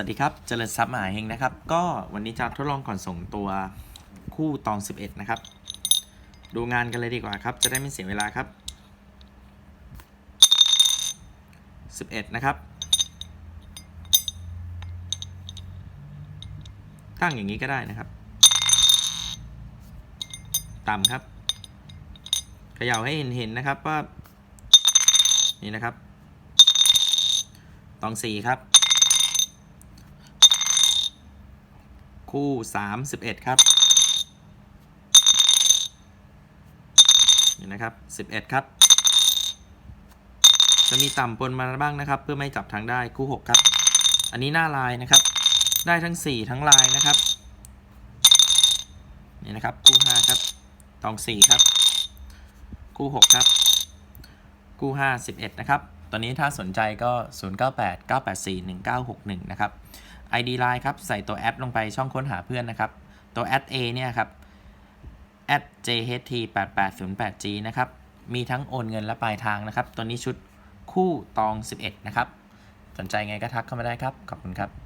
สวัสดีครับ เจริญทรัพย์มหาเฮงนะครับ ก็วันนี้จะทดลองก่อนส่งตัวคู่ตอง 11 นะครับ ดูงานกันเลยดีกว่าครับ จะได้ไม่เสียเวลาครับ 11 นะครับ ตั้งอย่างนี้ก็ได้นะครับ ต่ำครับเขย่าให้เห็นเห็นๆนะครับว่า นี่นะครับ ตอง 4 ครับ คู่ 31 ครับนี่นะครับ 11 ครับ จะมีต่ำปนมาบ้างนะครับ เพื่อไม่จับทางได้คู่ 6 ครับ อันนี้หน้าลายนะครับ ได้ทั้ง 4 ทั้งลายนะครับนี่นะครับคู่ 5 ครับตอง 4 ครับ คู่ 6 ครับ คู่ 5 11 นะครับ ตอนนี้ถ้าสนใจก็ 098 984 1961 นะครับ ID Line ครับ ใส่ตัวแอปลงไปช่องค้นหาเพื่อนนะครับ ตัวแอด A เนี่ยครับ jht8808g นะครับ มีทั้งโอนเงินและปลายทางนะครับ ตัวนี้ชุดคู่ตอง 11 นะครับ สนใจไงก็ทักเข้ามาได้ครับ ขอบคุณครับ